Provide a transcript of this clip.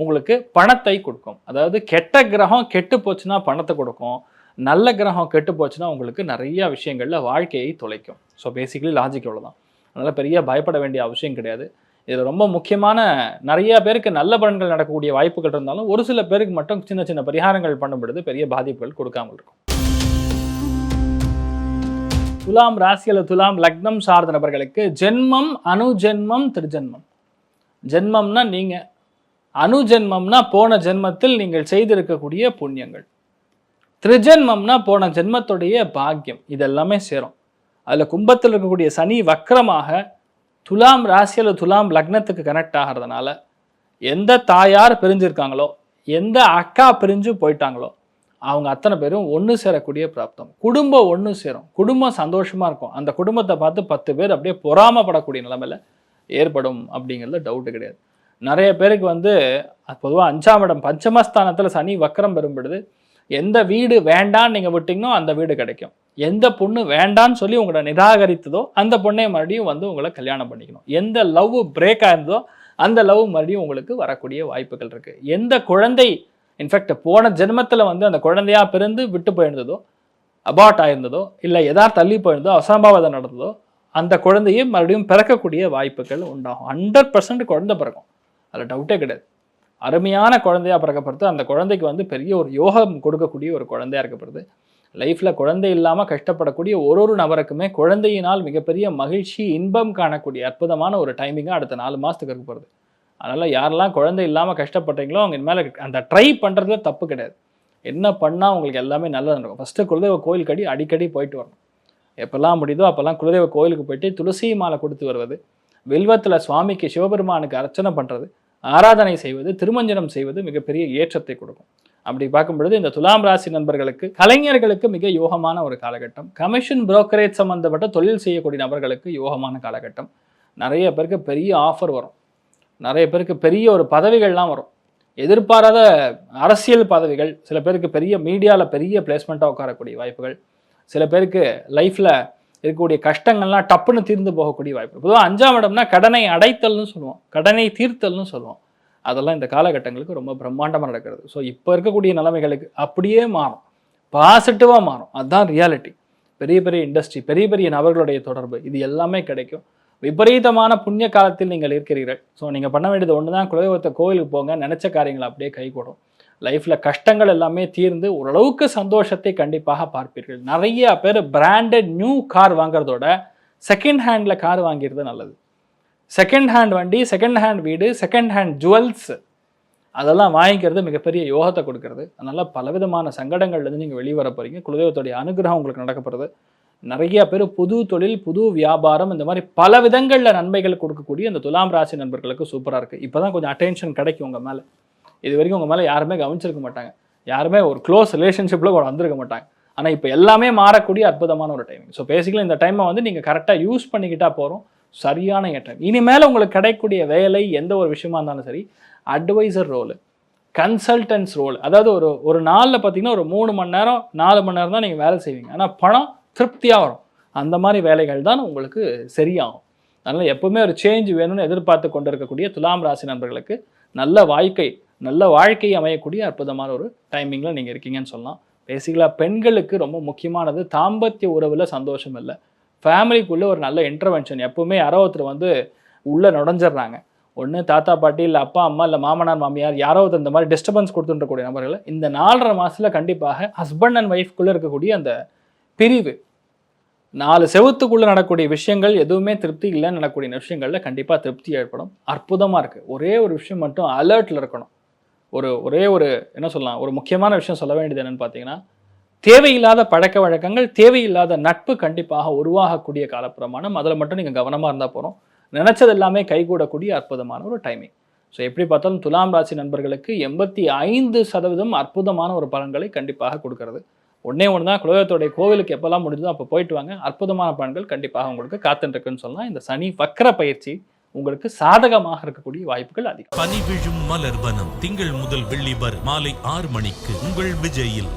உங்களுக்கு பணத்தை கொடுக்கும். அதாவது கெட்ட கிரகம் கெட்டு போச்சுன்னா பணத்தை கொடுக்கும். நல்ல கிரகம் கெட்டு போச்சுன்னா உங்களுக்கு நிறைய விஷயங்களில் வாழ்க்கையை தொலைக்கும். ஸோ பேசிக்கலி லாஜிக் இவ்வளோதான் அதனால் பெரிய பயப்பட வேண்டிய அவசியம் கிடையாது. இதில் ரொம்ப முக்கியமான நிறைய பேருக்கு நல்ல பலன்கள் நடக்கக்கூடிய வாய்ப்புகள் இருந்தாலும் ஒரு சில பேருக்கு மட்டும் சின்ன சின்ன பரிகாரங்கள் பண்ணும்பொழுது பெரிய பாதிப்புகள் கொடுக்காமல் இருக்கும். துலாம் ராசி அல்லது துலாம் லக்னம் சார்ந்த நபர்களுக்கு ஜென்மம் அனுஜென்மம் திருஜென்மம். ஜென்மம்னா நீங்கள் அனுஜென்மம்னா போன ஜென்மத்தில் நீங்கள் செய்திருக்கக்கூடிய புண்ணியங்கள். திரிஜென்மம்னா போன ஜென்மத்துடைய பாக்கியம். இதெல்லாமே சேரும். அதில் கும்பத்தில் இருக்கக்கூடிய சனி வக்கரமாக துலாம் ராசியில் துலாம் லக்னத்துக்கு கனெக்ட் ஆகிறதுனால எந்த தாயார் பிரிஞ்சிருக்காங்களோ எந்த அக்கா பிரிஞ்சு போயிட்டாங்களோ அவங்க அத்தனை பேரும் ஒன்று சேரக்கூடிய பிராப்தம். குடும்பம் ஒன்று சேரும். குடும்பம் சந்தோஷமாக இருக்கும். அந்த குடும்பத்தை பார்த்து பத்து பேர் அப்படியே பொறாமப்படக்கூடிய நிலைமையில ஏற்படும் அப்படிங்கிறதுல டவுட்டு கிடையாது. நிறைய பேருக்கு வந்து பொதுவாக அஞ்சாம் இடம் பஞ்சமஸ்தானத்தில் சனி வக்கரம் பெறும்படுது எந்த வீடு வேண்டான்னு நீங்கள் விட்டிங்கனோ அந்த வீடு கிடைக்கும். எந்த பொண்ணு வேண்டான்னு சொல்லி உங்களை நிராகரித்ததோ அந்த பொண்ணை மறுபடியும் வந்து உங்களை கல்யாணம் பண்ணிக்கணும். எந்த லவ் பிரேக் ஆயிருந்ததோ அந்த லவ் மறுபடியும் உங்களுக்கு வரக்கூடிய வாய்ப்புகள் இருக்குது எந்த குழந்தை இன்ஃபேக்ட் போன ஜென்மத்தில் வந்து அந்த குழந்தையா பிறந்து விட்டு போயிருந்ததோ அபார்ட் ஆயிருந்ததோ இல்லை எதாவது தள்ளி போயிருந்ததோ அசம்பாவிதம் நடந்ததோ அந்த குழந்தையும் மறுபடியும் பிறக்கக்கூடிய வாய்ப்புகள் உண்டாகும். ஹண்ட்ரட் பர்சன்ட் குழந்தை பிறக்கும். அதில் டவுட்டே கிடையாது. அருமையான குழந்தையா பிறக்கப்படுது. அந்த குழந்தைக்கு வந்து பெரிய ஒரு யோகம் கொடுக்கக்கூடிய ஒரு குழந்தையா இருக்கப்படுது லைஃப்பில் குழந்தை இல்லாமல் கஷ்டப்படக்கூடிய ஒரு ஒரு நபருக்குமே குழந்தையினால் மிகப்பெரிய மகிழ்ச்சி இன்பம் காணக்கூடிய அற்புதமான ஒரு டைமிங்காக அடுத்த நாலு மாதத்துக்கு இருக்க போகிறது அதனால் யாரெல்லாம் குழந்தை இல்லாமல் கஷ்டப்படுறீங்களோ அவங்க மேலே அந்த ட்ரை பண்ணுறதுல தப்பு கிடையாது. என்ன பண்ணால் உங்களுக்கு எல்லாமே நல்லது நடக்கும் ஃபஸ்ட்டு குலதெய்வ கோயிலுக்கு அடி அடிக்கடி போயிட்டு வரணும். எப்போல்லாம் முடியுதோ அப்போல்லாம் குலதெய்வ கோயிலுக்கு போயிட்டு துளசி மாலை கொடுத்து வருவது. வில்வத்தில் சுவாமிக்கு சிவபெருமானுக்கு அர்ச்சனை பண்ணுறது ஆராதனை செய்வது திருமஞ்சனம் செய்வது மிகப்பெரிய ஏற்றத்தை கொடுக்கும். அப்படி பார்க்கும் பொழுது இந்த துலாம் ராசி நண்பர்களுக்கு கலைஞர்களுக்கு மிக யோகமான ஒரு காலகட்டம். கமிஷன் புரோக்கரேஜ் சம்பந்தப்பட்ட தொழில் செய்யக்கூடிய நபர்களுக்கு யோகமான காலகட்டம். நிறைய பேருக்கு பெரிய ஆஃபர் வரும். நிறைய பேருக்கு பெரிய ஒரு பதவிகள்லாம் வரும். எதிர்பாராத அரசியல் பதவிகள் சில பேருக்கு பெரிய மீடியாவில் பெரிய பிளேஸ்மெண்ட்டாக உட்காரக்கூடிய வாய்ப்புகள். சில பேருக்கு லைஃப்பில் இருக்கக்கூடிய கஷ்டங்கள்லாம் டப்புன்னு தீர்ந்து போகக்கூடிய வாய்ப்பு. பொதுவாக அஞ்சாம் இடம்னா கடனை அடைத்தல்னு சொல்லுவோம். கடனை தீர்த்தல்னு சொல்லுவோம். அதெல்லாம் இந்த காலகட்டங்களுக்கு ரொம்ப பிரம்மாண்டமாக நடக்கிறது. ஸோ இப்போ இருக்கக்கூடிய நிலைமைகளுக்கு அப்படியே மாறும். பாசிட்டிவாக மாறும். அதுதான் ரியாலிட்டி பெரிய பெரிய இண்டஸ்ட்ரி பெரிய பெரிய நபர்களுடைய தொடர்பு இது எல்லாமே கிடைக்கும். விபரீதமான புண்ணிய காலத்தில் நீங்கள் இருக்கிறீர்கள். ஸோ நீங்கள் பண்ண வேண்டியது ஒன்று தான் குலதெய்வத்தை கோயிலுக்கு போங்க நினச்ச காரியங்கள் அப்படியே கைகூடும். லைஃப்பில் கஷ்டங்கள் எல்லாமே தீர்ந்து ஓரளவுக்கு சந்தோஷத்தை கண்டிப்பாக பார்ப்பீர்கள். நிறைய பேர் பிராண்டட் நியூ கார் வாங்குறதோட செகண்ட் ஹேண்டில் கார் வாங்கிறது நல்லது. செகண்ட் ஹேண்ட் வண்டி செகண்ட் ஹேண்ட் வீடு செகண்ட் ஹேண்ட் ஜுவல்ஸ் அதெல்லாம் வாங்கிக்கிறது மிகப்பெரிய யோகத்தை கொடுக்கறது. அதனால பலவிதமான சங்கடங்கள்லேருந்து நீங்கள் வெளியே வர குலதெய்வத்துடைய அனுகிரகம் உங்களுக்கு நடக்கப்படுறது நிறைய பேர் புது தொழில் புது வியாபாரம் இந்த மாதிரி பல விதங்களில் நன்மைகள் கொடுக்கக்கூடிய இந்த துலாம் ராசி நண்பர்களுக்கு சூப்பராக இருக்குது இப்போ தான் கொஞ்சம் அட்டென்ஷன் கிடைக்கும் உங்கள் மேலே. இது வரைக்கும் உங்கள் மேலே யாருமே கவனிச்சிருக்க மாட்டாங்க. யாருமே ஒரு க்ளோஸ் ரிலேஷன்ஷிப்பில் கூட வந்திருக்க மாட்டாங்க. ஆனால் இப்போ எல்லாமே மாறக்கூடிய அற்புதமான ஒரு டைமிங் ஸோ பேசிக்கலி இந்த டைமை வந்து நீங்கள் கரெக்டாக யூஸ் பண்ணிக்கிட்டால் போகிறோம் சரியான ஏற்றம். இனிமேல் உங்களுக்கு கிடைக்கக்கூடிய வேலை எந்த ஒரு விஷயமா இருந்தாலும் சரி அட்வைசர் ரோலு கன்சல்டன்ஸ் ரோல் அதாவது ஒரு ஒரு நாளில் பார்த்தீங்கன்னா ஒரு மூணு மணி நேரம் நாலு மணி நேரம் தான் நீங்கள் வேலை செய்வீங்க. ஆனால் பணம் திருப்தியாக வரும். அந்த மாதிரி வேலைகள் தான் உங்களுக்கு சரியாகும். அதனால் எப்போவுமே ஒரு சேஞ்ச் வேணும்னு எதிர்பார்த்து கொண்டு இருக்கக்கூடிய துலாம் ராசி நண்பர்களுக்கு நல்ல வாழ்க்கை நல்ல வாழ்க்கை அமையக்கூடிய அற்புதமான ஒரு டைமிங்கில் நீங்கள் இருக்கீங்கன்னு சொல்லலாம். பேசிக்கலாக பெண்களுக்கு ரொம்ப முக்கியமானது தாம்பத்திய உறவில் சந்தோஷம் இல்லை. ஃபேமிலிக்குள்ளே ஒரு நல்ல இன்டர்வென்ஷன் எப்பவுமே யாரோ ஒருத்தர் வந்து உள்ளே நுழைஞ்சிடுறாங்க ஒன்று தாத்தா பாட்டி இல்லை அப்பா அம்மா இல்லை மாமனார் மாமியார் யாரோ ஒருத்தர் இந்த மாதிரி டிஸ்டர்பன்ஸ் கொடுத்துருக்கக்கூடிய நபர்கள் இந்த நாலரை மாதத்தில் கண்டிப்பாக ஹஸ்பண்ட் அண்ட் ஒய்ஃப்குள்ளே இருக்கக்கூடிய அந்த பிரிவு நாலு செவத்துக்குள்ளே நடக்கக்கூடிய விஷயங்கள் எதுவுமே திருப்தி இல்லைன்னு நடக்கக்கூடிய விஷயங்களில் கண்டிப்பாக திருப்தி ஏற்படும். அற்புதமாக இருக்குது ஒரே ஒரு விஷயம் மட்டும் அலர்ட்டில் இருக்கணும். ஒரு ஒரே ஒரு என்ன சொல்லலாம் ஒரு முக்கியமான விஷயம் சொல்ல வேண்டியது என்னன்னு பார்த்தீங்கன்னா தேவையில்லாத பழக்க வழக்கங்கள் தேவையில்லாத நட்பு கண்டிப்பாக உருவாகக்கூடிய காலப்பிரமாணம். அதில் மட்டும் நீங்கள் கவனமாக இருந்தால் போகிறோம் நினச்சது எல்லாமே கைகூடக்கூடிய அற்புதமான ஒரு டைமிங் ஸோ எப்படி பார்த்தாலும் துலாம் ராசி நண்பர்களுக்கு எண்பத்தி ஐந்து சதவீதம் அற்புதமான ஒரு பலன்களை கண்டிப்பாக கொடுக்கறது. ஒன்றே ஒன்று தான். குலதெய்வத்துடைய கோவிலுக்கு எப்போல்லாம் முடிஞ்சதோ அப்போ போயிட்டு வாங்க. அற்புதமான பலன்கள் கண்டிப்பாக உங்களுக்கு காத்துருக்குன்னு சொல்லலாம். இந்த சனி வக்கர பயிற்சி உங்களுக்கு சாதகமாக இருக்கக்கூடிய வாய்ப்புகள் அதிகம். பனி விழும் மலர் வனம் திங்கள் முதல் வெள்ளி வரை மாலை ஆறு மணிக்கு உங்கள் விஜயில்.